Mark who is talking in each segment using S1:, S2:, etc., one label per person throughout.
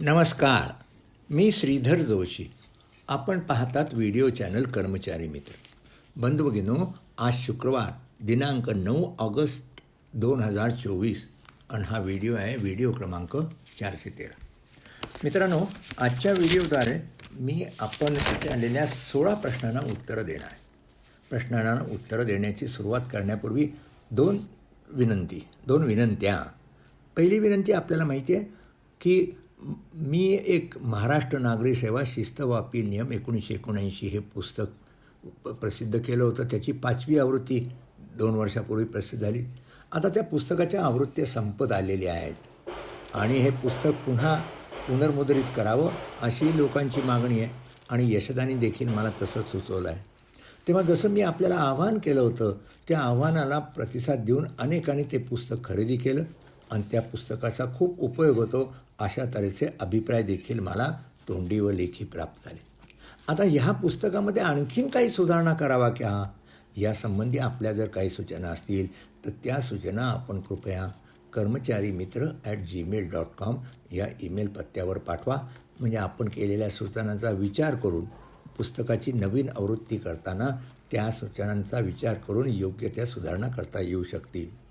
S1: नमस्कार मी श्रीधर जोशी. आपण पाहतात व्हिडिओ चॅनल कर्मचारी मित्र. बंधुभगिनो आज शुक्रवार दिनांक नऊ ऑगस्ट दोन हजार चोवीस आणि हा व्हिडिओ आहे व्हिडिओ क्रमांक चारशे तेरा. मित्रांनो आजच्या व्हिडिओद्वारे मी आपण तिथे आलेल्या सोळा प्रश्नांना उत्तरं देणार आहे. प्रश्नांना उत्तरं देण्याची सुरुवात करण्यापूर्वी दोन विनंती दोन विनंत्या. पहिली विनंती आपल्याला माहिती आहे की मी एक महाराष्ट्र नागरी सेवा शिस्त व अपील नियम एकोणीसशे एकोणऐंशी हे पुस्तक प्रसिद्ध केलं होतं. त्याची पाचवी आवृत्ती दोन वर्षापूर्वी प्रसिद्ध झाली. आता त्या पुस्तकाच्या आवृत्त्या संपत आलेल्या आहेत. आणि हे पुस्तक पुन्हा पुनर्मुद्रित करावं अशी लोकांची मागणी आहे आणि यशदानी देखील मला तसंच सुचवलं आहे तेव्हा जसं मी आपल्याला आव्हान केलं होतं त्या आव्हानाला प्रतिसाद देऊन अनेकांनी ते पुस्तक खरेदी केलं. आणि त्या पुस्तकाचा खूप उपयोग होतो अशा तऱ्हेचे अभिप्राय देखील मला तोंडी व लेखी प्राप्त झाले. आता ह्या पुस्तकामध्ये आणखीन काही सुधारणा करावा क्या? यासंबंधी आपल्या जर काही सूचना असतील तर त्या सूचना आपण कृपया कर्मचारी मित्र ॲट जीमेल डॉट कॉम या ईमेल पत्त्यावर पाठवा. म्हणजे आपण केलेल्या सूचनांचा विचार करून पुस्तकाची नवीन आवृत्ती करताना त्या सूचनांचा विचार करून योग्य त्या सुधारणा करता येऊ शकतील.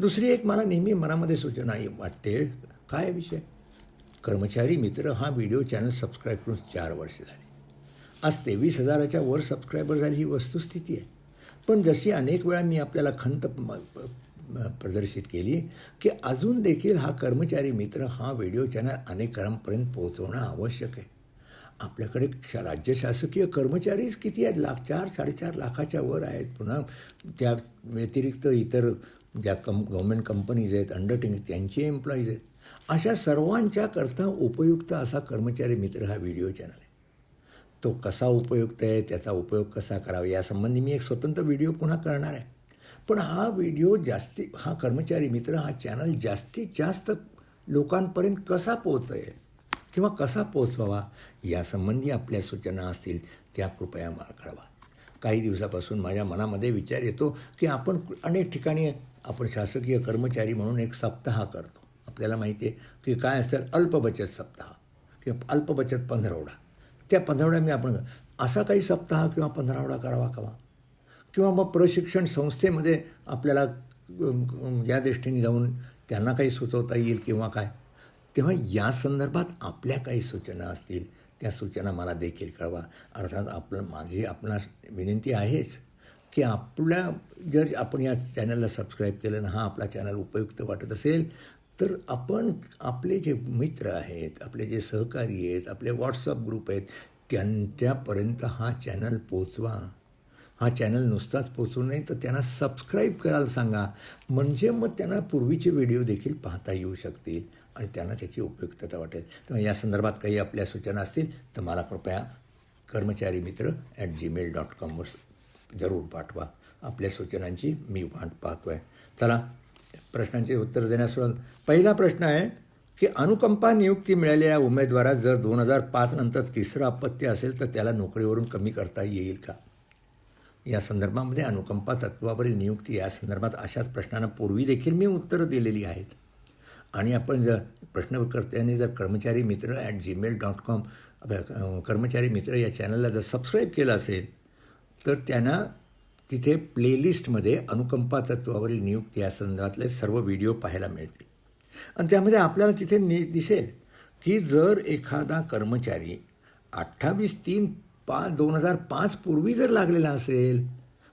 S1: दुसरी एक मला नेहमी मनामध्ये सूचना वाटते काय विषय? कर्मचारी मित्र हा व्हिडिओ चॅनल सबस्क्राईब करून चार वर्ष झाली. आज तेवीस हजाराच्या वर सबस्क्रायबर झाली ही वस्तुस्थिती आहे. पण जशी अनेक वेळा मी आपल्याला खंत म- प्रदर्शित केली की अजून देखील हा कर्मचारी मित्र हा व्हिडिओ चॅनल अनेकांपर्यंत पोहोचवणं आवश्यक आहे. आपल्याकडे राज्य शासकीय कर्मचारीच किती आहेत? लाख चार साडेचार लाखाच्या वर आहेत. पुन्हा त्या व्यतिरिक्त इतर ज्या कम गव्हर्मेंट कंपनीज आहेत अंडरटेकिंग त्यांचे एम्प्लॉईज आहेत. अशा सर्वांच्याकरता उपयुक्त असा कर्मचारी मित्र हा व्हिडिओ चॅनल आहे. तो कसा उपयुक्त आहे त्याचा उपयोग कसा करावा यासंबंधी मी एक स्वतंत्र व्हिडिओ पुन्हा करणार आहे. पण हा व्हिडिओ जास्ती हा कर्मचारी मित्र हा चॅनल जास्तीत जास्त लोकांपर्यंत कसा पोहोचेल किंवा कसा पोचवावा यासंबंधी आपल्या सूचना असतील त्या कृपया मला करावा. काही दिवसापासून माझ्या मनामध्ये विचार येतो की आपण अनेक ठिकाणी आपण शासकीय कर्मचारी म्हणून एक सप्ताह करतो. आपल्याला माहिती आहे की काय असतं? अल्पबचत सप्ताह किंवा अल्पबचत पंधरवडा. त्या पंधरवड्यामध्ये आपण असा काही सप्ताह किंवा पंधरावडा करावा का? किंवा मग प्रशिक्षण संस्थेमध्ये आपल्याला या दृष्टीने जाऊन त्यांना काही सुचवता येईल किंवा काय? तेव्हा या संदर्भात आपल्या काही सूचना असतील त्या सूचना मला देखील कळवा. अर्थात आपलं माझी आपणास विनंती आहेच. की आपल्या जर आपण या चॅनलला सबस्क्राईब केलं ना हा आपला चॅनल उपयुक्त वाटत असेल तर आपण आपले जे मित्र आहेत आपले जे सहकारी आहेत आपले व्हॉट्सअप ग्रुप आहेत त्यांच्यापर्यंत हा चॅनल पोचवा हा चॅनल नुसताच पोचू नये तर त्यांना सबस्क्राईब करायला सांगा. म्हणजे मग त्यांना पूर्वीचे व्हिडिओ देखील पाहता येऊ शकतील आणि त्यांना त्याची उपयुक्तता वाटेल. तर या संदर्भात काही आपल्या सूचना असतील तर मला कृपया कर्मचारी मित्र ॲट जीमेल डॉट कॉमवर जरूर पाठवा. आपल्या सूचनांची मी वाट पाहतो आहे चला प्रश्नांचे उत्तर देण्यास पहिला प्रश्न आहे की अनुकंपा नियुक्ती मिळालेल्या उमेदवारात जर दोन हजार पाच नंतर तिसरं अपत्य असेल तर त्याला नोकरीवरून कमी करता येईल का? या संदर्भामध्ये अनुकंपा तत्वावरील नियुक्ती या संदर्भात अशाच प्रश्नांना पूर्वी देखील मी उत्तरं दिलेली आहेत. आणि आपण जर प्रश्नकर्त्यांनी जर कर्मचारी मित्र ॲट जीमेल डॉट कॉम कर्मचारी मित्र या चॅनलला जर सबस्क्राईब केलं असेल तर त्यांना तिथे प्लेलिस्टमध्ये अनुकंपा तत्वावरील नियुक्ती या संदर्भातले सर्व व्हिडिओ पाहायला मिळतील. आणि त्यामध्ये आपल्याला तिथे नि दिसेल की जर एखादा कर्मचारी अठ्ठावीस तीन पाच दोन हजार पाच पूर्वी जर लागलेला असेल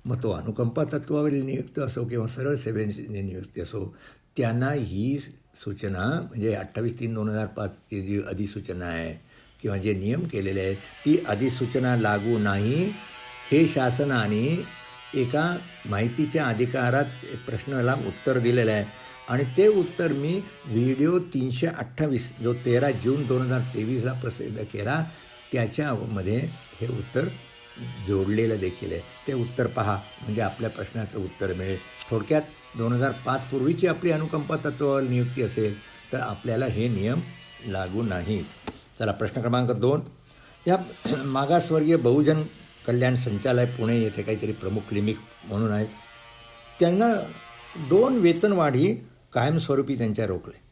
S1: मग तो अनुकंपा तत्वावरील नियुक्ती असो किंवा सरळ सेवेची नियुक्ती असो त्यांना ही सूचना म्हणजे अठ्ठावीस तीन दोन हजार पाचची जी अधिसूचना आहे किंवा जे नियम केलेले आहेत ती अधिसूचना लागू नाही. हे शासनाने एका माहितीच्या अधिकारात प्रश्नाला उत्तर दिलेलं आहे. आणि ते उत्तर मी व्हिडिओ तीनशे अठ्ठावीस जो तेरा जून दोन हजार तेवीसला प्रसिद्ध केला त्याच्यामध्ये हे उत्तर जोडलेलं देखील आहे. ते उत्तर पहा म्हणजे आपल्या प्रश्नाचं उत्तर मिळेल. थोडक्यात दोन हजार पाच पूर्वीची आपली अनुकंपा तत्वावर नियुक्ती असेल तर आपल्याला हे नियम लागू नाहीत. चला प्रश्न क्रमांक दोन. या मागासवर्गीय बहुजन कल्याण संचालय पुणे येथे काहीतरी प्रमुख क्लिनिक म्हणून आहेत. त्यांना दोन वेतनवाढी कायमस्वरूपी त्यांच्या रोखले.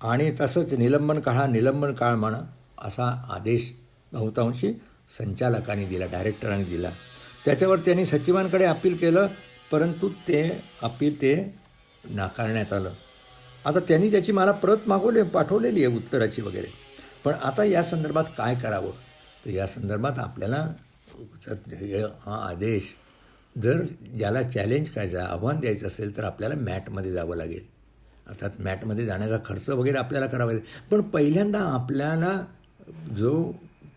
S1: आणि तसंच निलंबन काळा निलंबन काळ म्हणा असा आदेश बहुतांशी संचालकांनी दिला डायरेक्टरांनी दिला. त्याच्यावर त्यांनी सचिवांकडे अपील केलं परंतु ते अपील ते नाकारण्यात आलं. आता त्यांनी त्याची मला प्रत मागवले पाठवलेली आहे उत्तराची वगैरे. पण आता या संदर्भात काय करावं? तर या संदर्भात आपल्याला हा आदेश जर ज्याला चॅलेंज करायचा आव्हान द्यायचं असेल तर आपल्याला मॅटमध्ये जावं लागेल. अर्थात मॅटमध्ये जाण्याचा खर्च वगैरे आपल्याला करावा लागेल. पण पहिल्यांदा आपल्याला जो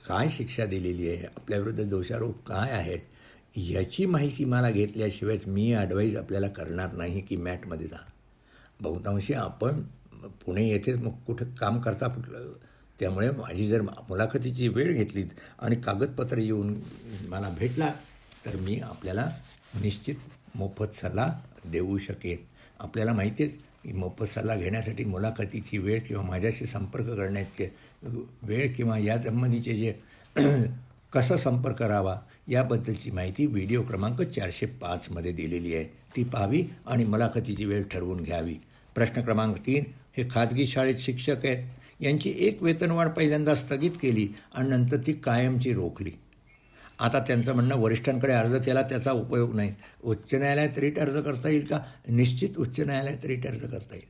S1: काय शिक्षा दिलेली आहे आपल्याविरुद्ध दोषारोप काय आहेत याची माहिती मला घेतल्याशिवायच मी ॲडवाईज आपल्याला करणार नाही की मॅटमध्ये जा. बहुतांशी आपण पुणे येथेच मग कुठं काम करता कुठलं त्यामुळे माझी जर मुलाखतीची वेळ घेतलीत आणि कागदपत्र येऊन मला भेटला तर मी आपल्याला निश्चित मोफत सल्ला देऊ शकेन. आपल्याला माहितीच की मोफत सल्ला घेण्यासाठी मुलाखतीची वेळ किंवा माझ्याशी संपर्क करण्याचे वेळ किंवा या संबंधीचे जे कसा संपर्क करावा याबद्दलची माहिती व्हिडिओ क्रमांक चारशे पाचमध्ये दिलेली आहे. ती पाहावी आणि मुलाखतीची वेळ ठरवून घ्यावी. प्रश्न क्रमांक तीन हे खाजगी शाळेत शिक्षक आहेत. यांची एक वेतनवाढ पहिल्यांदा स्थगित केली आणि नंतर ती कायमची रोखली. आता त्यांचं म्हणणं वरिष्ठांकडे अर्ज केला त्याचा उपयोग नाही. उच्च न्यायालयात रिट अर्ज करता येईल का? निश्चित उच्च न्यायालयात रिट अर्ज करता येईल.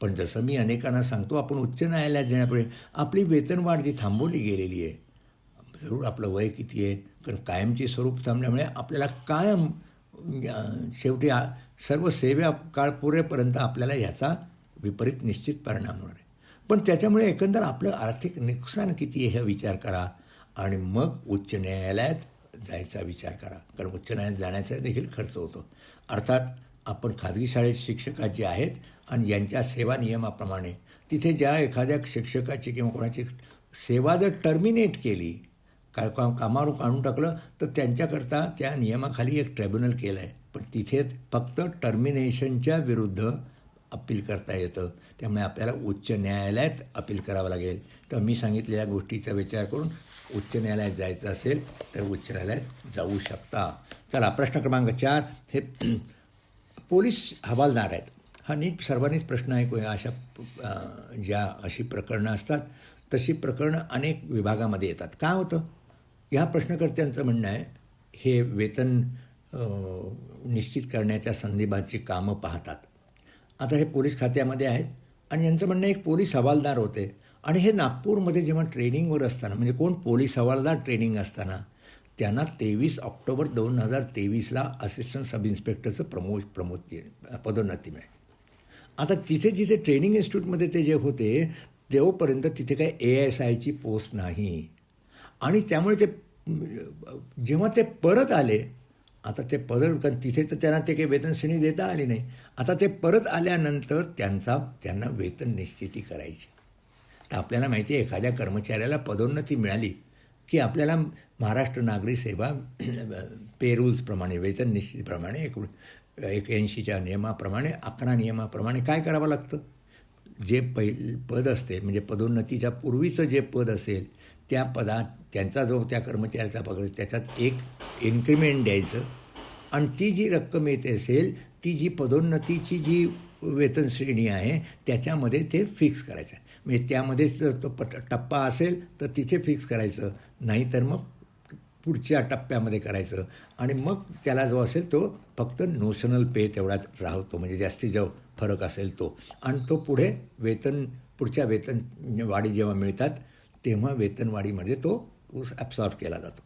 S1: पण जसं मी अनेकांना सांगतो आपण उच्च न्यायालयात जाण्यापुढे आपली वेतनवाढ जी थांबवली गेलेली आहे जरूर आपलं वय किती आहे कारण कायमची स्वरूप थांबल्यामुळे आपल्याला कायम शेवटी सर्व सेवा काळ पुरेपर्यंत आपल्याला ह्याचा विपरीत निश्चित परिणाम होणार आहे. पण त्याच्यामुळे एकंदर आपलं आर्थिक नुकसान किती आहे हे विचार करा आणि मग उच्च न्यायालयात जायचा विचार करा. कारण उच्च न्यायालयात जाण्याचा देखील खर्च होतो. अर्थात आपण खाजगी शाळेत शिक्षकात जे आहेत आणि यांच्या सेवा नियमाप्रमाणे तिथे ज्या एखाद्या शिक्षकाची किंवा कोणाची सेवा जर टर्मिनेट केली काय काम कामावर काढून टाकलं तर त्यांच्याकरता त्या नियमाखाली एक ट्रायब्युनल केलं आहे पण तिथे फक्त टर्मिनेशनच्या विरुद्ध अपील करता येतं. त्यामुळे आपल्याला उच्च न्यायालयात अपील करावं लागेल. तर मी सांगितलेल्या गोष्टीचा विचार करून उच्च न्यायालयात जायचं असेल तर उच्च न्यायालयात जाऊ शकता. चला प्रश्न क्रमांक चार. हे पोलीस हवालदार आहेत. हा नीट सर्वांनीच प्रश्न ऐकूया. अशा ज्या अशी प्रकरणं असतात तशी प्रकरणं अनेक विभागामध्ये येतात. काय होतं? ह्या प्रश्नकर्त्यांचं म्हणणं आहे हे वेतन निश्चित करण्याच्या संदर्भाची कामं पाहतात. आता हे पोलीस खात्यामध्ये आहेत. आणि यांचं म्हणणं एक पोलीस हवालदार होते. आणि हे नागपूरमध्ये जेव्हा ट्रेनिंगवर असताना म्हणजे कोण पोलीस हवालदार ट्रेनिंग असताना त्यांना तेवीस ऑक्टोबर दोन हजार तेवीसला असिस्टंट सब इन्स्पेक्टरचं प्रमो प्रमोती पदोन्नती मिळेल. आता तिथे जिथे ट्रेनिंग इन्स्टिट्यूटमध्ये ते जे होते तेव्हापर्यंत तिथे काही ए एस आयची पोस्ट नाही. आणि त्यामुळे ते जेव्हा ते परत आले आता ते परत कारण तिथे तर त्यांना ते काही वेतन श्रेणी देता आली नाही. आता ते परत आल्यानंतर त्यांचा त्यांना वेतन निश्चिती करायची. तर आपल्याला माहिती आहे एखाद्या कर्मचाऱ्याला पदोन्नती मिळाली की आपल्याला महाराष्ट्र नागरी सेवा पेरूल्सप्रमाणे वेतन निश्चितीप्रमाणे एक एक ऐंशीच्या नियमाप्रमाणे अकरा नियमाप्रमाणे काय करावं लागतं? जे पहिल पद असते म्हणजे पदोन्नतीच्या पूर्वीचं जे पद असेल त्या पदात त्यांचा जो त्या कर्मचाऱ्याचा पगार त्याच्यात एक इन्क्रिमेंट द्यायचं. आणि ती जी रक्कम येत असेल ती जी पदोन्नतीची जी वेतन श्रेणी आहे त्याच्यामध्ये ते फिक्स करायचं. आहे म्हणजे त्यामध्ये जर तो पट टप्पा असेल तर तिथे फिक्स करायचं. नाहीतर मग पुढच्या टप्प्यामध्ये करायचं. आणि मग त्याला जो असेल तो फक्त नोशनल पे तेवढाच राहतो. म्हणजे जास्तीत जो फरक असेल तो. आणि तो पुढे वेतन पुढच्या वेतन वाढी जेव्हा मिळतात तेव्हा वेतनवाढीमध्ये तो ॲब्सॉर्ब केला जातो.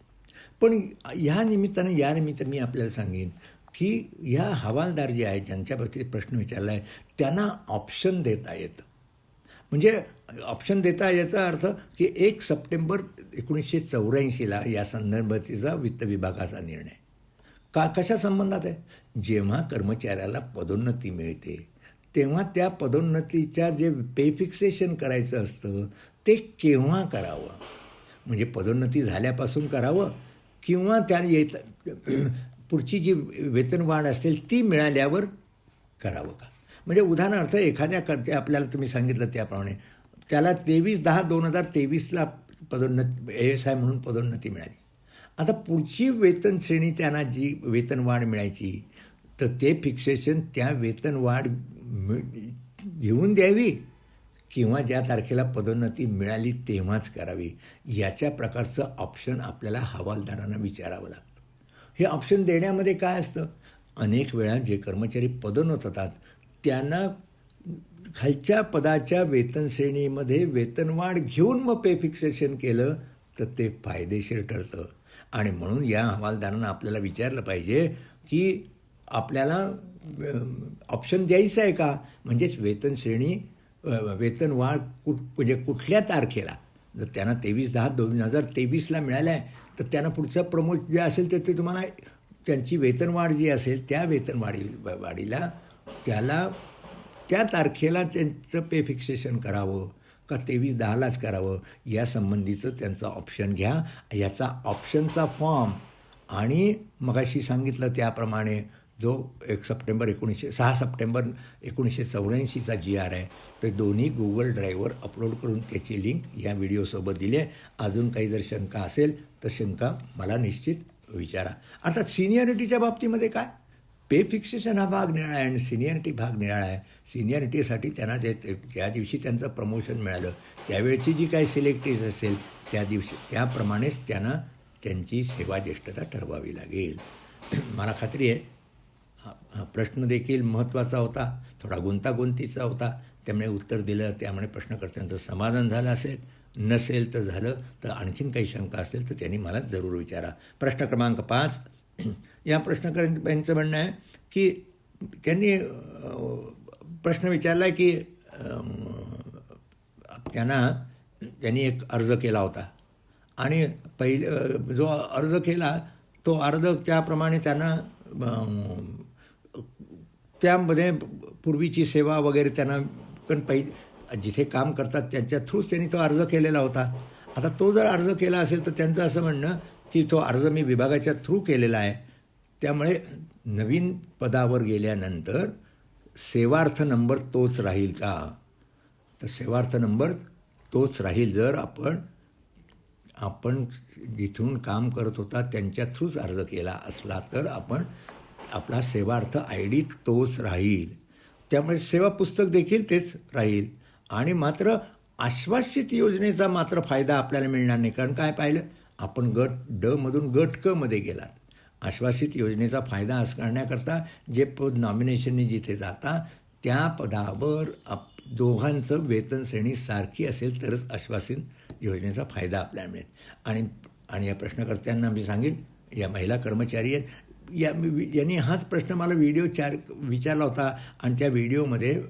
S1: पण ह्या निमित्तानं या निमित्तानं मी आपल्याला सांगेन की ह्या हवालदार जे आहेत ज्यांच्याबद्दल प्रश्न विचारला आहे त्यांना ऑप्शन देता येतं. म्हणजे ऑप्शन देता याचा अर्थ की एक सप्टेंबर एकोणीसशे चौऱ्याऐंशीला या संदर्भातीचा वित्त विभागाचा निर्णय. का कशा संबंधात आहे? जेव्हा कर्मचाऱ्याला पदोन्नती मिळते तेव्हा त्या पदोन्नतीच्या जे पे फिक्सेशन करायचं असतं ते केव्हा करावं? म्हणजे पदोन्नती झाल्यापासून करावं किंवा त्या येत पुढची जी वेतनवाढ असेल ती मिळाल्यावर करावं का? म्हणजे उदाहरणार्थ एखाद्या करते आपल्याला तुम्ही सांगितलं त्याप्रमाणे त्याला तेवीस दहा दोन हजार तेवीसला पदोन्नती एस आय म्हणून पदोन्नती मिळाली. आता पुढची वेतन श्रेणी त्यांना जी वेतनवाढ मिळायची तर ते फिक्सेशन त्या वेतनवाढ मिळ घेऊन द्यावी किंवा ज्या तारखेला पदोन्नती मिळाली तेव्हाच करावी. याच्या प्रकारचं ऑप्शन आपल्याला हवालदारांना विचारावं लागतं. हे ऑप्शन देण्यामध्ये काय असतं? अनेक वेळा जे कर्मचारी पदोन्नत होतात त्यांना खालच्या पदाच्या वेतन श्रेणीमध्ये वेतनवाढ घेऊन मग पे फिक्सेशन केलं तर ते फायदेशीर ठरतं. आणि म्हणून या हवालदारांना आपल्याला विचारलं पाहिजे की आपल्याला ऑप्शन द्यायचं आहे का? म्हणजेच वेतन श्रेणी वेतनवाढ कुठ म्हणजे कुठल्या तारखेला? जर त्यांना तेवीस दहा दोन हजार तेवीसला मिळालं आहे तर त्यांना पुढचं प्रमोट जे असेल तर ते तुम्हाला त्यांची वेतनवाढ जी असेल त्या वेतनवाढी वाढीला त्याला त्या तारखेला त्यांचं पे फिक्सेशन करावं का तेवीस दहालाच करावं या संबंधीचं त्यांचं ऑप्शन घ्या. याचा ऑप्शनचा फॉर्म आणि मगाशी सांगितलं त्याप्रमाणे जो एक सप्टेंबर एकोणीसशे सहा सप्टेंबर एकोणीसशे चौऱ्याऐंशीचा जी आर आहे ते दोन्ही गुगल ड्राईव्हवर अपलोड करून त्याची लिंक या व्हिडिओसोबत दिली आहे. अजून काही जर शंका असेल तर शंका मला निश्चित विचारा. अर्थात सिनियरिटीच्या बाबतीमध्ये काय? पे फिक्सेशन हा भाग निराळा आहे आणि सिनियरिटी भाग निराळा आहे. सिनियरिटीसाठी त्यांना जे ते- ज्या दिवशी त्यांचं प्रमोशन मिळालं त्यावेळची जी काही सिलेक्टेज असेल त्या दिवशी त्याप्रमाणेच त्यांना त्यांची सेवा ज्येष्ठता ठरवावी लागेल. मला खात्री आहे प्रश्न देखील महत्त्वाचा होता. थोडा गुंतागुंतीचा होता. त्यामुळे उत्तर दिलं त्यामुळे प्रश्नकर्त्यांचं समाधान झालं असेल. नसेल तर झालं तर आणखीन काही शंका असेल तर त्यांनी मला जरूर विचारा. प्रश्न क्रमांक पाच. या प्रश्नकर्त्यांचं म्हणणं आहे की त्यांनी प्रश्न विचारला की त्यांना त्यांनी एक अर्ज केला होता. आणि पहिले जो अर्ज केला तो अर्ज त्याप्रमाणे त्यांना त्यामध्ये पूर्वीची सेवा वगैरे त्यांना पण पाहिजे जिथे काम करतात त्यांच्या थ्रूच त्यांनी तो अर्ज केलेला होता. आता तो जर अर्ज केला असेल तर त्यांचं असं म्हणणं की तो अर्ज मी विभागाच्या थ्रू केलेला आहे. त्यामुळे नवीन पदावर गेल्यानंतर सेवार्थ नंबर तोच राहील का? तर सेवार्थ नंबर तोच राहील जर आपण आपण जिथून काम करत होता त्यांच्या थ्रूच अर्ज केला असला तर आपण आपला सेवार्थ आय डी तोच राहील. त्यामुळे सेवा पुस्तक देखील तेच राहील. आणि मात्र आश्वासित योजनेचा मात्र फायदा आपल्याला मिळणार नाही. कारण काय पाहिलं? आपण गट ड मधून गट क मध्ये गेलात. आश्वासित योजनेचा फायदा अस करण्याकरता जे पद नॉमिनेशनने जिथे जाता त्या पदावर आप दोघांचं वेतन श्रेणी सारखी असेल तरच आश्वासित योजनेचा फायदा आपल्याला मिळेल. आणि आणि या प्रश्नकर्त्यांना मी सांगेन या महिला कर्मचारी आहेत या यांनी हाच प्रश्न मला व्हिडिओ चार विचारला होता आणि त्या व्हिडिओमध्ये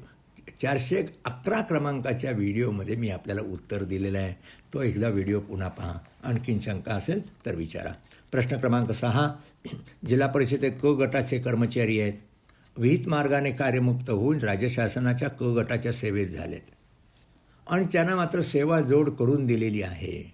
S1: चारशे अकरा क्रमांकाच्या व्हिडिओमध्ये मी आपल्याला उत्तर दिलेलं आहे. तो एकदा व्हिडिओ पुन्हा पहा. आणखीन शंका असेल तर विचारा. प्रश्न क्रमांक सहा. जिल्हा परिषदे क गटाचे कर्मचारी आहेत. विहित मार्गाने कार्यमुक्त होऊन राज्य शासनाच्या क गटाच्या सेवेत झालेत. आणि त्यांना मात्र सेवा जोड करून दिलेली आहे.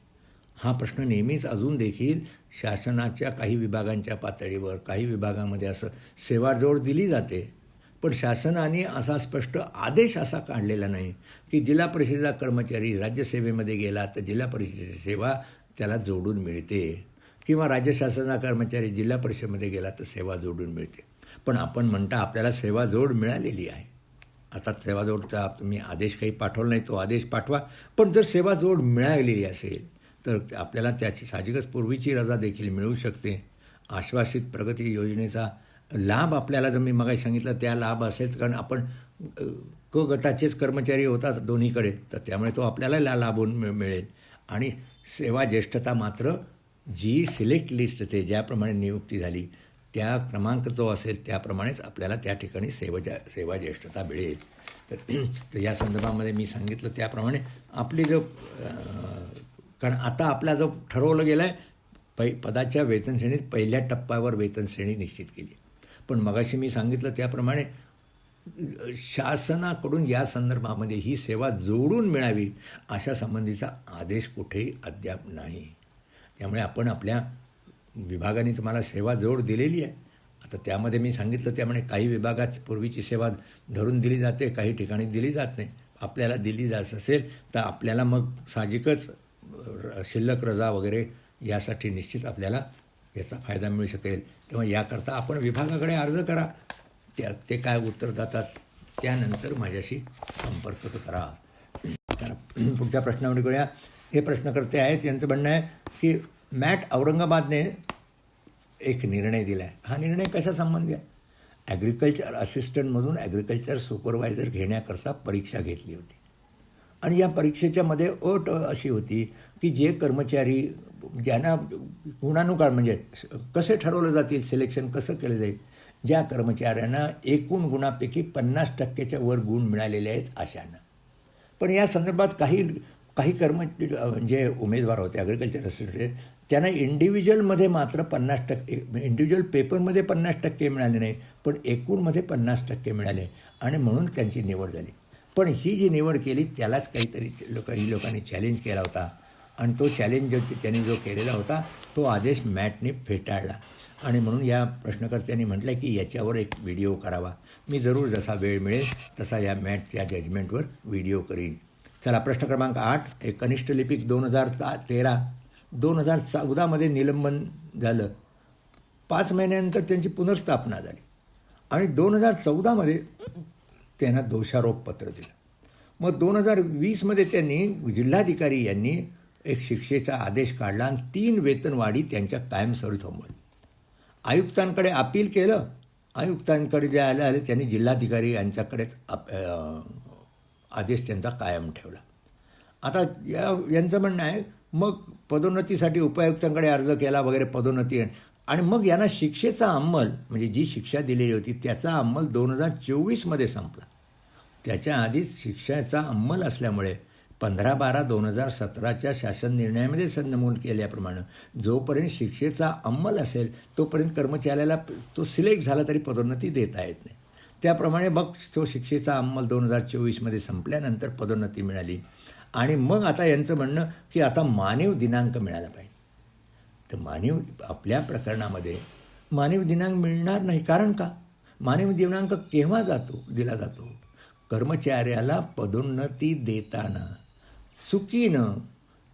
S1: हा प्रश्न नेहमीच अजून देखील शासनाच्या काही विभागांच्या पातळीवर काही विभागामध्ये असं सेवा जोड दिली जाते. पण शासनाने असा स्पष्ट आदेश असा काढलेला नाही की जिल्हा परिषदेचा कर्मचारी राज्यसेवेमध्ये गेला तर जिल्हा परिषदेची सेवा त्याला जोडून मिळते. किंवा राज्य शासनाचा कर्मचारी जिल्हा परिषदेमध्ये गेला तर सेवा जोडून मिळते. पण आपण म्हणता आपल्याला सेवा जोड मिळालेली आहे. आता सेवा जोडचा तुम्ही आदेश काही पाठवला नाही तो आदेश पाठवा. पण जर सेवा जोड मिळालेली असेल तर आपल्याला त्याची साहजिकच पूर्वीची रजा देखील मिळू शकते. आश्वासित प्रगती योजनेचा लाभ आपल्याला जर मी मगाशी सांगितलं त्या लाभ असेल कारण आपण क गटाचेच कर्मचारी होतात दोन्हीकडे तर त्यामुळे तो आपल्याला ला लाभून मिळेल. आणि सेवा ज्येष्ठता मात्र जी सिलेक्ट लिस्ट ते ज्याप्रमाणे नियुक्ती झाली त्या क्रमांक जो असेल त्याप्रमाणेच आपल्याला त्या ठिकाणी सेवा सेवा ज्येष्ठता मिळेल. तर तर या संदर्भामध्ये मी सांगितलं त्याप्रमाणे आपली जो कारण आता आपला जो ठरवलं गेलं आहे पै पदाच्या वेतनश्रेणीत पहिल्या टप्प्यावर वेतन श्रेणी निश्चित केली. पण मगाशी मी सांगितलं त्याप्रमाणे शासनाकडून या संदर्भामध्ये ही सेवा जोडून मिळावी अशा संबंधीचा आदेश कुठेही अद्याप नाही. त्यामुळे आपण आपल्या विभागाने तुम्हाला सेवा जोड दिलेली आहे. आता त्यामध्ये मी सांगितलं त्यामुळे काही विभागात पूर्वीची सेवा धरून दिली जाते काही ठिकाणी दिली जात नाही. आपल्याला दिली जात असेल तर आपल्याला मग साहजिकच शिल्लक रजा वगैरे यासाठी निश्चित आपल्याला याचा फायदा मिळू शकेल. तेव्हा याकरता आपण विभागाकडे अर्ज करा. त्या ते काय उत्तर जातात त्यानंतर माझ्याशी संपर्क करा. पुढच्या प्रश्नावर करूया हे प्रश्नकर्ते आहेत यांचं म्हणणं आहे की मॅट औरंगाबादने एक निर्णय दिला आहे हा निर्णय कशा संबंधी आहे? ॲग्रिकल्चर असिस्टंटमधून ॲग्रिकल्चर सुपरवायझर घेण्याकरता परीक्षा घेतली होती. आणि या परीक्षेच्या मध्ये अट अशी होती की जे कर्मचारी ज्यांना गुणानुकार म्हणजे कसे ठरवलं जातील सिलेक्शन कसं केलं जाईल ज्या कर्मचाऱ्यांना एकूण गुणापैकी पन्नास टक्क्याच्या वर गुण मिळालेले आहेत अशांना. पण या संदर्भात काही काही कर्म जे उमेदवार होते ॲग्रिकल्चर असे त्यांना इंडिव्हिज्युअलमध्ये मात्र पन्नास टक्के इंडिव्हिज्युअल पेपरमध्ये पन्नास टक्के मिळाले नाही पण एकूणमध्ये पन्नास टक्के मिळाले आणि म्हणून त्यांची निवड झाली. पण ही जी निवड केली त्यालाच काहीतरी लोक काही लोकांनी चॅलेंज केला होता. आणि तो चॅलेंज जो त्यांनी जो केलेला होता तो आदेश मॅटने फेटाळला. आणि म्हणून या प्रश्नकर्त्यांनी म्हटलं की याच्यावर एक व्हिडिओ करावा. मी जरूर जसा वेळ मिळेल तसा या मॅटच्या जजमेंटवर व्हिडिओ करीन. चला प्रश्न क्रमांक आठ एक कनिष्ठ लिपिक दोन हजार ता तेरा. दोन हजार चौदामध्ये निलंबन झालं. पाच महिन्यानंतर त्यांची पुनर्स्थापना झाली. आणि दोन हजार चौदामध्ये त्यांना दोषारोप पत्र दिलं. मग दोन हजार वीसमध्ये त्यांनी जिल्हाधिकारी यांनी एक शिक्षेचा आदेश काढला आणि तीन वेतनवाढी त्यांच्या कायमस्वरूपी थांबवली. आयुक्तांकडे अपील केलं. आयुक्तांकडे जे आले आले त्यांनी जिल्हाधिकारी यांच्याकडेच आप आदेश त्यांचा कायम ठेवला. आता या यांचं म्हणणं आहे मग पदोन्नतीसाठी उपायुक्तांकडे अर्ज केला वगैरे पदोन्नती आणि मग यांना शिक्षेचा अंमल म्हणजे जी शिक्षा दिलेली होती त्याचा अंमल दोन हजार चोवीसमध्ये संपला. त्याच्या आधीच शिक्षाचा अंमल असल्यामुळे पंधरा बारा दोन हजार सतराच्या शासन निर्णयामध्ये नमूद केल्याप्रमाणे जोपर्यंत शिक्षेचा अंमल असेल तोपर्यंत कर्मचाऱ्याला तो सिलेक्ट झाला तरी पदोन्नती देता येत नाही. त्याप्रमाणे मग तो शिक्षेचा अंमल दोन हजार चोवीसमध्ये संपल्यानंतर पदोन्नती मिळाली. आणि मग आता यांचं म्हणणं की आता मानव दिनांक मिळाला पाहिजे. तर मानव आपल्या प्रकरणामध्ये मानव दिनांक मिळणार नाही. कारण का? मानव दिनांक केव्हा जातो दिला जातो? कर्मचाऱ्याला पदोन्नती देताना चुकीनं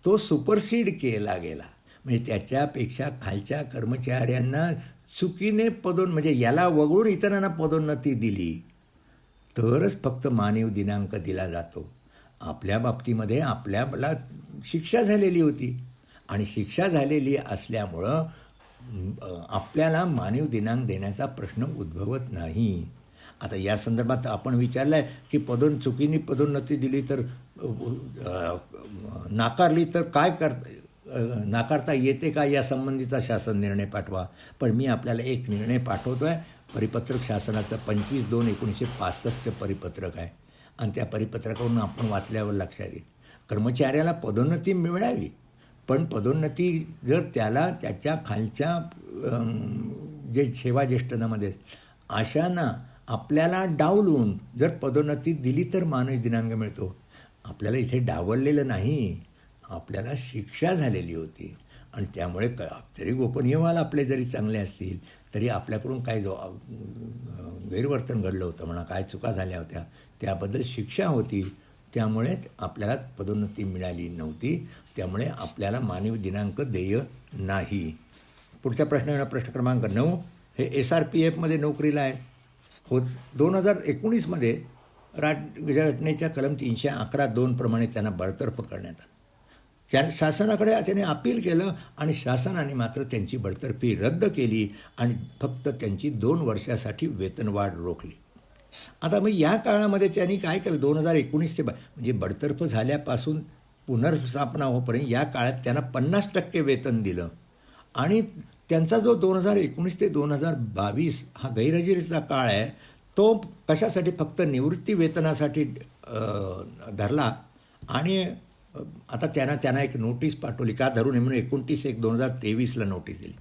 S1: तो सुपरसीड केला गेला. म्हणजे त्याच्यापेक्षा खालच्या कर्मचाऱ्यांना चुकीने पदोन म्हणजे याला वगळून इतरांना पदोन्नती दिली तरच फक्त मानव दिनांक दिला जातो. आपल्या बाबतीमध्ये आपल्याला शिक्षा झालेली होती. आणि शिक्षा झालेली असल्यामुळं आपल्याला मानव दिनांक देण्याचा प्रश्न उद्भवत नाही. आता या संदर्भात आपण विचारलं आहे की पदोन चुकीने पदोन्नती दिली तर नाकारली तर काय कर नाकारता येते का? या संबंधीचा शासन निर्णय पाठवा. पण मी आपल्याला एक निर्णय पाठवतो आहे परिपत्रक शासनाचं पंचवीस दोन एकोणीसशे पासष्टचं परिपत्रक आहे. आणि त्या परिपत्रकावरून आपण वाचल्यावर लक्षात येईल. कर्मचाऱ्याला पदोन्नती मिळावी. पण पदोन्नती जर त्याला त्याच्या खालच्या जे सेवा ज्येष्ठनामध्ये अशांना आपल्याला डावलून जर पदोन्नती दिली तर मानवी दिनांक मिळतो. आपल्याला इथे डावललेलं नाही. आपल्याला शिक्षा झालेली होती. आणि त्यामुळे क जरी गोपनीय आपले जरी चांगले असतील तरी आपल्याकडून काय जो गैरवर्तन घडलं होतं म्हणा काय चुका झाल्या होत्या त्याबद्दल शिक्षा होती. त्यामुळे आपल्याला पदोन्नती मिळाली नव्हती. त्यामुळे आपल्याला मानवी दिनांक देय नाही. पुढचा प्रश्न प्रश्न क्रमांक नऊ. हे एस आर पी एफमध्ये नोकरीला आहे. होत दोन हजार एकोणीसमध्ये राज्यघटनेच्या कलम तीनशे अकरा दोनप्रमाणे त्यांना बडतर्फ करण्यात आलं. त्या शासनाकडे त्याने अपील केलं आणि शासनाने मात्र त्यांची बडतर्फी रद्द केली आणि फक्त त्यांची दोन वर्षासाठी वेतनवाढ रोखली. आता मग या काळामध्ये त्यांनी काय केलं? दोन हजार एकोणीस ते म्हणजे बडतर्फ झाल्यापासून पुनर्स्थापना होईपर्यंत या काळात त्यांना पन्नास टक्के वेतन दिलं आणि त्यांचा जो दोन हजार एकोणीस ते दोन हजार बावीस हा गैरहजेरीचा काळ आहे तो कशासाठी फक्त निवृत्ती वेतनासाठी धरला आणि आता त्यांना त्यांना एक नोटीस पाठवली का धरून म्हणून एकोणतीस एक दोन हजार तेवीसला नोटीस दिली.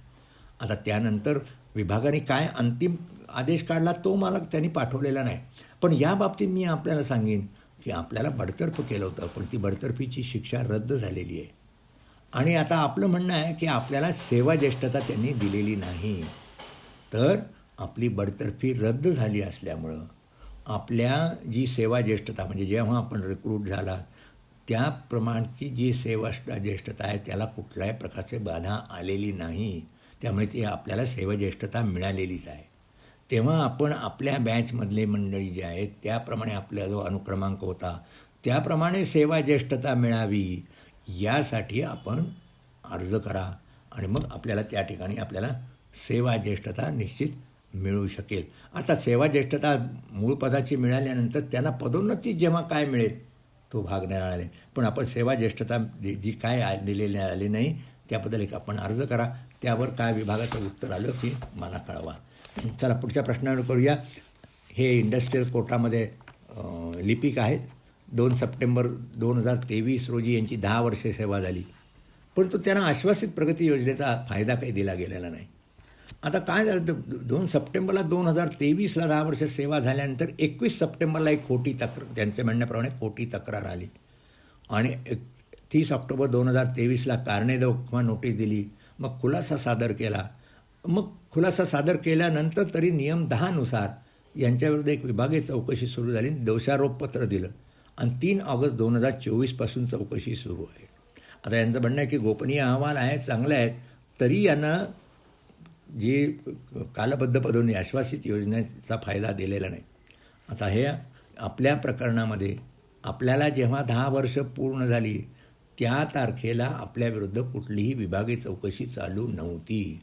S1: आता त्यानंतर विभागाने काय अंतिम आदेश काढला तो मला त्यांनी पाठवलेला नाही. पण या बाबतीत मी आपल्याला सांगेन की आपल्याला बडतर्फ केलं होतं पण ती बडतर्फीची शिक्षा रद्द झालेली आहे. आणि आता आपलं म्हणणं आहे की आपल्याला सेवा ज्येष्ठता त्यांनी दिलेली नाही. तर आपली बडतर्फी रद्द झाली असल्यामुळं आपल्या जी सेवा ज्येष्ठता म्हणजे जेव्हा आपण रिक्रूट झाला त्याप्रमाणची जी सेवा ज्येष्ठता आहे त्याला कुठल्याही प्रकारचे बाधा आलेली नाही. त्यामुळे ती आपल्याला सेवा ज्येष्ठता मिळालेलीच आहे. तेव्हा आपण आपल्या बॅचमधले मंडळी जे आहेत त्याप्रमाणे आपला जो अनुक्रमांक होता त्याप्रमाणे सेवा ज्येष्ठता मिळावी. यासाठी आपण अर्ज करा आणि मग आपल्याला त्या ठिकाणी आपल्याला सेवा ज्येष्ठता निश्चित मिळू शकेल. आता सेवा ज्येष्ठता मूळ पदाची मिळाल्यानंतर त्यांना पदोन्नती जेव्हा काय मिळेल तो भाग नाही आले पण आपण सेवा ज्येष्ठता जी काय दिलेली आली नाही त्याबद्दल एक आपण अर्ज करा. त्यावर काय विभागाचं उत्तर आलं की मला कळवा. चला पुढच्या प्रश्नावर करूया. हे इंडस्ट्रीयल कोर्टामध्ये लिपिक आहेत. दोन सप्टेंबर दोन हजार तेवीस रोजी यांची दहा वर्षे सेवा झाली. परंतु त्यांना आश्वासित प्रगती योजनेचा फायदा काही दिला गेलेला नाही. आता काय झालं तर दोन सप्टेंबरला दोन हजार तेवीसला दहा वर्ष सेवा झाल्यानंतर एकवीस सप्टेंबरला एक खोटी तक्रार त्यांच्या म्हणण्याप्रमाणे खोटी तक्रार आली. आणि एक तीस ऑक्टोबर दोन हजार तेवीसला कारणे किंवा नोटीस दिली. मग खुलासा सादर केला. मग खुलासा सादर केल्यानंतर तरी नियम दहानुसार यांच्याविरुद्ध एक विभागीय चौकशी सुरू झाली दोषारोपपत्र दिलं. आणि तीन ऑगस्ट दोन हजार चोवीसपासून चौकशी सुरू आहे. आता यांचं म्हणणं आहे की गोपनीय अहवाल आहे चांगले आहेत तरी यांना जी कालबद्ध पदोन्नती आश्वासित योजनेचा फायदा दिलेला नाही. आता हे आपल्या प्रकरणामध्ये आपल्याला जेव्हा दहा वर्ष पूर्ण झाली त्या तारखेला आपल्याविरुद्ध कुठलीही विभागीय चौकशी चालू नव्हती.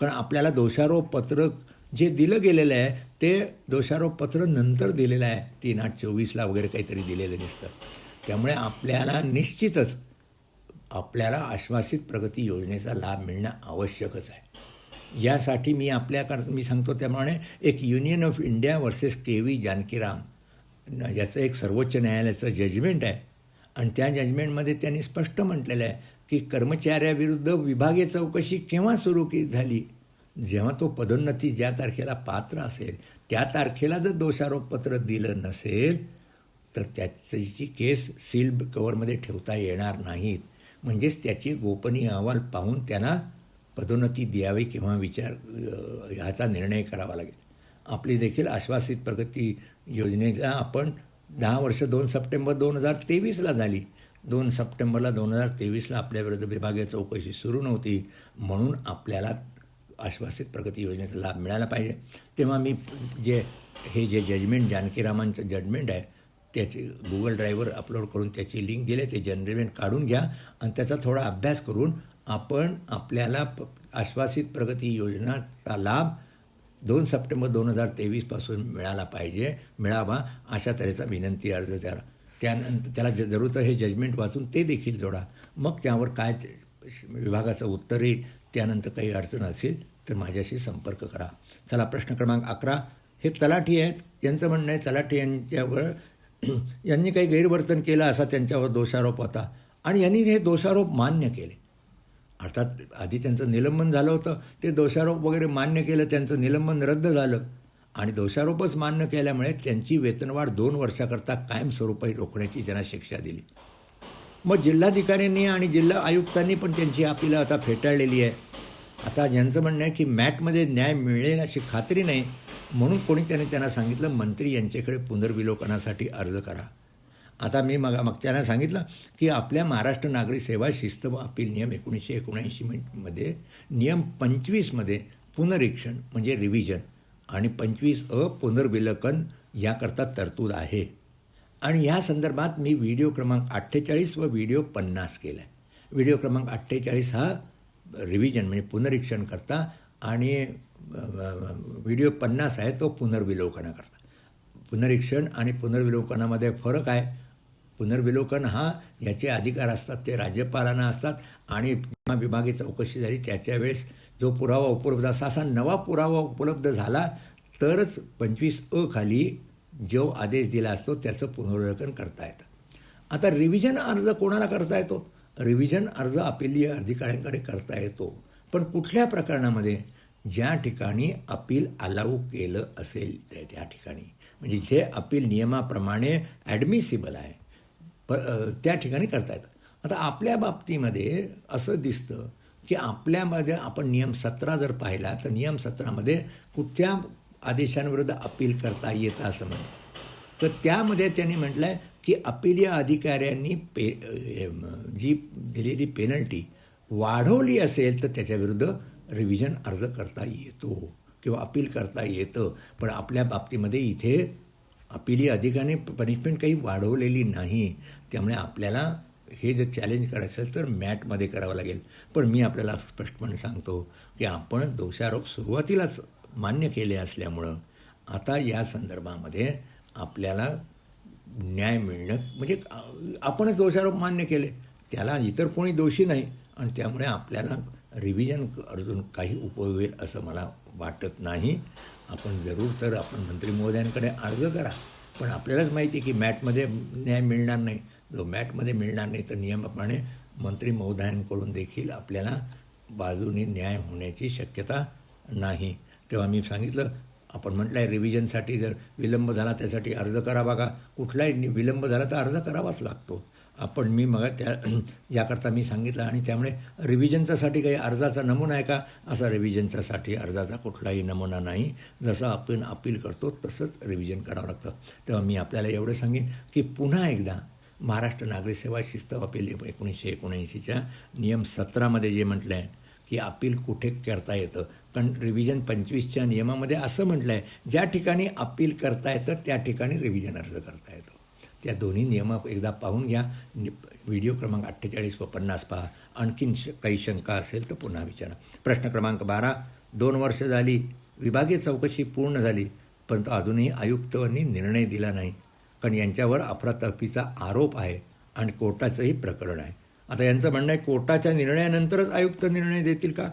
S1: कारण आपल्याला दोषारोप पत्रक जे दिलं गेलेलं आहे ते दोषारोप पत्र नंतर दिलेलं आहे. तीन आठ चोवीसला वगैरे काहीतरी दिलेलं दिसतं. त्यामुळे आपल्याला निश्चितच आपल्याला आश्वासित प्रगती योजनेचा लाभ मिळणं आवश्यकच आहे. यासाठी मी आपल्याकर मी सांगतो त्याप्रमाणे एक union of India versus K V Janakiram याचं एक सर्वोच्च न्यायालयाचं जजमेंट आहे. आणि त्या जजमेंटमध्ये त्यांनी स्पष्ट म्हटलेलं आहे की कर्मचाऱ्याविरुद्ध विभागीय चौकशी केव्हा सुरू की झाली? जेव्हा तो पदोन्नती ज्या तारखेला पात्र असेल त्या तारखेला जर दोषारोपपत्र दिलं नसेल तर त्याची केस सील कवरमध्ये ठेवता येणार नाहीत. म्हणजेच त्याची गोपनीय अहवाल पाहून त्यांना पदोन्नती द्यावी किंवा विचार ह्याचा निर्णय करावा लागेल. आपली देखील आश्वासित प्रगती योजनेचा आपण दहा वर्ष दोन सप्टेंबर दोन हजार तेवीसला झाली. दोन सप्टेंबरला दोन हजार तेवीसला आपल्याविरुद्ध विभागीय चौकशी सुरू नव्हती. म्हणून आपल्याला आश्वासित प्रगती योजनेचा लाभ मिळाला पाहिजे. तेव्हा मी जे हे जे जजमेंट जानकीरामांचं जजमेंट आहे त्याचे गुगल ड्राईव्हवर अपलोड करून त्याची लिंक दिली ते जनरेमेंट काढून घ्या आणि त्याचा थोडा अभ्यास करून आपण आपल्याला प आश्वासित प्रगती योजनाचा लाभ दोन सप्टेंबर दोन हजार तेवीसपासून मिळाला पाहिजे मिळावा अशा तऱ्हेचा विनंती अर्ज द्या. त्यानंतर त्याला ज जरूर तर हे जजमेंट वाचून ते देखील जोडा. मग त्यावर काय ते विभागाचं उत्तर येईल त्यानंतर काही अडचण असेल तर माझ्याशी संपर्क करा. चला प्रश्न क्रमांक अकरा. हे तलाठी आहेत. यांचं म्हणणं आहे तलाठी यांच्यावर यांनी काही गैरवर्तन केलं असा त्यांच्यावर दोषारोप होता. आणि यांनी हे दोषारोप मान्य केले. अर्थात आधी त्यांचं निलंबन झालं होतं. ते दोषारोप वगैरे मान्य केलं त्यांचं निलंबन रद्द झालं. आणि दोषारोपच मान्य केल्यामुळे त्यांची वेतनवाढ दोन वर्षाकरता कायमस्वरूपी रोखण्याची त्यांना शिक्षा दिली. मग जिल्हाधिकाऱ्यांनी आणि जिल्हा आयुक्तांनी पण त्यांची अपिलं आता फेटाळलेली आहे. आता ज्यांचं म्हणणं आहे की मॅटमध्ये न्याय मिळेल अशी खात्री नाही म्हणून कोणी त्याने त्यांना सांगितलं मंत्री यांच्याकडे पुनर्विलोकनासाठी अर्ज करा. आता मी मग मागच्यानं सांगितलं की आपल्या महाराष्ट्र नागरी सेवा शिस्त व अपील नियम एकोणीसशे एकोणऐंशी मध्ये नियम पंचवीसमध्ये पुनरीक्षण म्हणजे रिव्हिजन आणि पंचवीस अ पुनर्विलोकन याकरता तरतूद आहे. आणि या संदर्भात मी व्हिडिओ क्रमांक अठ्ठेचाळीस व व्हिडिओ पन्नास केला आहे व्हिडिओ क्रमांक अठ्ठेचाळीस हा रिव्हिजन म्हणजे पुनरीक्षण करता आणि व्हिडिओ पन्नास आहे तो पुनर्विलोकनाकरता पुनरीक्षण आणि पुनर्विलोकनामध्ये फरक आहे. पुनर्विलोकन हा याचे अधिकार असतात ते राज्यपालांना असतात आणि विभागीय चौकशी झाली त्याच्या वेळेस जो पुरावा उपलब्ध असा असा नवा पुरावा उपलब्ध झाला तरच पंचवीस अ खाली जो आदेश दिला असतो त्याचं पुनर्विलोकन करता येतं. आता रिव्हिजन अर्ज कोणाला करता येतो? रिव्हिजन अर्ज अपिलीय अधिकाऱ्यांकडे करता येतो. पण कुठल्या प्रकरणामध्ये? ज्या ठिकाणी अपील अलाऊ केलं असेल त्या ठिकाणी. म्हणजे जे अपील नियमाप्रमाणे ॲडमिसिबल आहे प त्या ठिकाणी करता येतं. आता आपल्या बाबतीमध्ये असं दिसतं की आपल्यामध्ये आपण नियम सतरा जर पाहिला तर नियम सतरामध्ये कुठच्या आदेशांविरुद्ध अपील करता येतं असं म्हटलं तर त्यामध्ये त्यांनी म्हटलं आहे की अपिलीय अधिकाऱ्यांनी पे जी दिलेली पेनल्टी वाढवली असेल तर त्याच्याविरुद्ध रिव्हिजन अर्ज करता येतो किंवा अपील करता येतं. पण आपल्या बाबतीमध्ये इथे अपिलीय अधिकाने पनिशमेंट काही वाढवलेली नाही. त्यामुळे आपल्याला हे जर चॅलेंज करायचं असेल तर मॅटमध्ये करावं लागेल. पण मी आपल्याला स्पष्टपणे सांगतो की आपण दोषारोप सुरुवातीलाच मान्य केले असल्यामुळं आता या संदर्भामध्ये आपल्याला न्याय मिळणं म्हणजे आपणच दोषारोप मान्य केले. त्याला इतर कोणी दोषी नाही. आणि त्यामुळे आपल्याला रिव्हिजन अजून काही उपयोग होईल असं मला वाटत नाही. आपण जरूर तर आपण मंत्री महोदयांकडे अर्ज करा. पण आपल्यालाच माहिती आहे की मॅटमध्ये न्याय मिळणार नाही. जो मॅटमध्ये मिळणार नाही तर नियमाप्रमाणे मंत्री महोदयांकडून देखील आपल्याला बाजूने न्याय होण्याची शक्यता नाही. तेव्हा मी सांगितलं आपण म्हटलं आहे रिव्हिजनसाठी जर विलंब झाला त्यासाठी अर्ज करावा का कुठलाही विलंब झाला तर अर्ज करावाच लागतो. आपण मी मग त्या याकरता मी सांगितलं आणि त्यामुळे रिव्हिजनच्यासाठी काही अर्जाचा नमुना आहे का? असा रिव्हिजनच्यासाठी अर्जाचा कुठलाही नमुना नाही. जसं आपण अपील करतो तसंच रिव्हिजन करावं लागतं. तेव्हा मी आपल्याला एवढं सांगेन की पुन्हा एकदा महाराष्ट्र नागरिक सेवा शिस्त अपील एकोणीसशे एकोणऐंशीच्या नियम सतरामध्ये जे म्हटलं आहे की अपील कुठे करता येतं? कारण रिव्हिजन पंचवीसच्या नियमामध्ये असं म्हटलं आहे ज्या ठिकाणी अपील करता येतं त्या ठिकाणी रिव्हिजन अर्ज करता येतो. त्या दोन्ही नियम एकदा पाहून घ्या. व्हिडिओ क्रमांक अठ्ठेचाळीस व पन्नास पहा. आणखीन श काही शंका असेल तर पुन्हा विचारा. प्रश्न क्रमांक बारा. दोन वर्ष झाली विभागीय चौकशी पूर्ण झाली परंतु अजूनही आयुक्तांनी निर्णय दिला नाही. कारण यांच्यावर अफरातफीचा आरोप आहे आणि कोर्टाचंही प्रकरण आहे. आता यांचं म्हणणं आहे कोर्टाच्या निर्णयानंतरच आयुक्त निर्णय देतील का?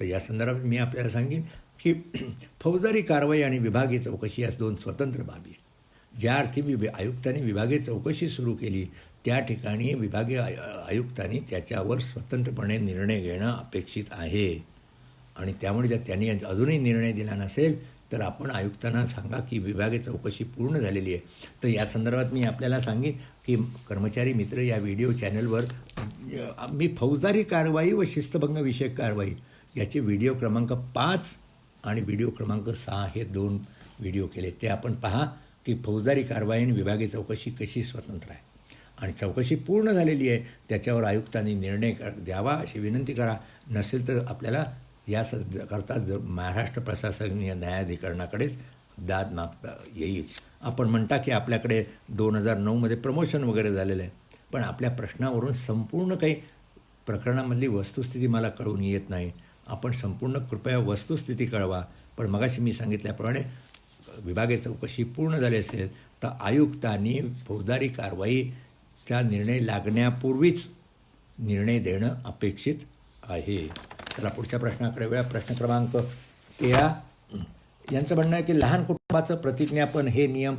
S1: तर या संदर्भात मी आपल्याला सांगेन की फौजदारी कारवाई आणि विभागीय चौकशी या दोन स्वतंत्र बाबी ज्या अर्थी विभा आयुक्तांनी विभागीय चौकशी सुरू केली त्या ठिकाणी विभागीय आयुक्तांनी त्याच्यावर स्वतंत्रपणे निर्णय घेणं अपेक्षित आहे. आणि त्यामुळे जर त्यांनी अजूनही निर्णय दिला नसेल तर आपण आयुक्तांना सांगा की विभागीय चौकशी पूर्ण झालेली आहे. तर या संदर्भात मी आपल्याला सांगेन की कर्मचारी मित्र या व्हिडिओ चॅनलवर मी फौजदारी कारवाई व शिस्तभंगविषयक कारवाई याचे व्हिडिओ क्रमांक पाच आणि व्हिडिओ क्रमांक सहा हे दोन व्हिडिओ केले. ते आपण पहा की फौजदारी कारवाई आणि विभागीय चौकशी कशी स्वतंत्र आहे. आणि चौकशी पूर्ण झालेली आहे त्याच्यावर आयुक्तांनी निर्णय कर द्यावा अशी विनंती करा. नसेल तर आपल्याला या स करता ज महाराष्ट्र प्रशासकीय न्यायाधिकरणाकडेच दाद मागता येईल. आपण म्हणता की आपल्याकडे दोन हजार नऊमध्ये प्रमोशन वगैरे झालेलं आहे. पण आपल्या प्रश्नावरून संपूर्ण काही प्रकरणामधली वस्तुस्थिती मला कळून येत नाही. आपण संपूर्ण कृपया वस्तुस्थिती कळवा. पण मगाशी मी सांगितल्याप्रमाणे विभागीय चौकशी पूर्ण झाली असेल तर आयुक्तांनी फौजदारी कारवाईचा निर्णय लागण्यापूर्वीच निर्णय देणं अपेक्षित आहे. चला पुढच्या प्रश्नाकडे वेळा. प्रश्न क्रमांक तेरा. यांचं म्हणणं आहे की लहान कुटुंबाचं प्रतिज्ञापन हे नियम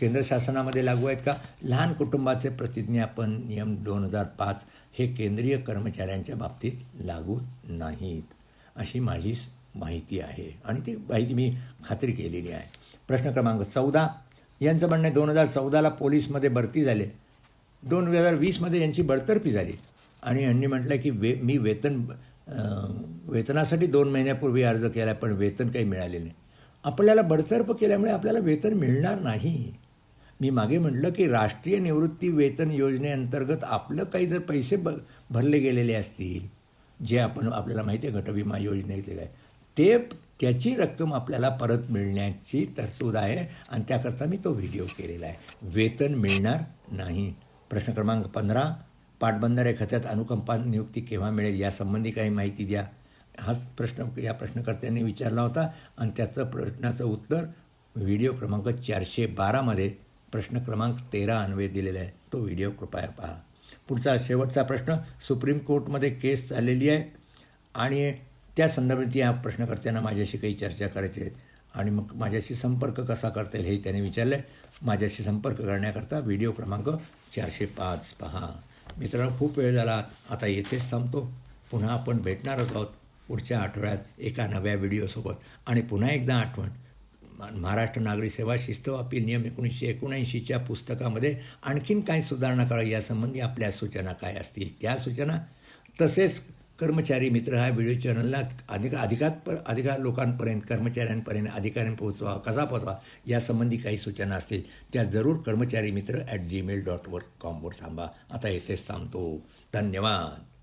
S1: केंद्र शासनामध्ये लागू आहेत का? लहान कुटुंबाचे प्रतिज्ञापन नियम दोन हजार पाच हे केंद्रीय कर्मचाऱ्यांच्या बाबतीत लागू नाहीत अशी माझी माहिती आहे. आणि ती माहिती मी खात्री केलेली आहे. प्रश्न क्रमांक चौदा. यांचं म्हणणं दोन हजार चौदाला पोलीसमध्ये भरती झाले. दोन हजार वीसमध्ये यांची बडतर्फी झाली. आणि यांनी म्हटलं की वे मी वेतन वेतनासाठी दोन महिन्यापूर्वी अर्ज केला पण वेतन काही मिळाले नाही. आपल्याला बडतर्फ केल्यामुळे आपल्याला वेतन मिळणार नाही. मी मागे म्हटलं की राष्ट्रीय निवृत्ती वेतन योजनेअंतर्गत आपलं काही जर पैसे ब भरले गेलेले असतील जे आपण आपल्याला माहिती आहे गटविमा योजनेतले आहे ते त्याची रक्कम आपल्याला परत मिळण्याची तरतूद आहे आणि त्याकरता मी तो व्हिडिओ केलेला आहे. वेतन मिळणार नाही. प्रश्न क्रमांक पंधरा पाटबंधारे खात्यात अनुकंपा नियुक्ती केव्हा मिळेल यासंबंधी काही माहिती द्या. हाच प्रश्न या प्रश्नकर्त्यांनी विचारला होता आणि त्याचं प्रश्नाचं उत्तर व्हिडिओ क्रमांक चारशे बारामध्ये प्रश्न क्रमांक तेरा अन्वय दिलेला आहे. तो व्हिडिओ कृपया पहा. पुढचा शेवटचा प्रश्न सुप्रीम कोर्टमध्ये केस चाललेली आहे आणि त्या संदर्भात या प्रश्नकर्त्यांना माझ्याशी काही चर्चा करायची आहे. आणि मग माझ्याशी संपर्क कसा करता येईल हे त्याने विचारलं आहे माझ्याशी संपर्क करण्याकरता व्हिडिओ क्रमांक चारशे पाच पहा. मित्रांनो खूप वेळ झाला. आता येथेच थांबतो. पुन्हा आपण भेटणारच आहोत. पुढच्या आठवड्यात एका नव्या व्हिडिओसोबत. आणि पुन्हा एकदा आठवण महाराष्ट्र नागरी सेवा शिस्त अपील नियम एकोणीसशे एकोणऐंशीच्या पुस्तकामध्ये आणखीन काय सुधारणा करावी यासंबंधी आपल्या सूचना काय असतील? त्या सूचना तसेच कर्मचारी मित्र हा व्हिडिओ चॅनलला अधिक अधिकात पर अधिका लोकांपर्यंत कर्मचाऱ्यांपर्यंत अधिकाऱ्यांपर्यंत पोहोचवा कसा पोहोचवा यासंबंधी काही सूचना असतील त्या जरूर कर्मचारी मित्र ॲट जीमेल डॉट वर कॉमवर थांबा. आता येथेच थांबतो. धन्यवाद.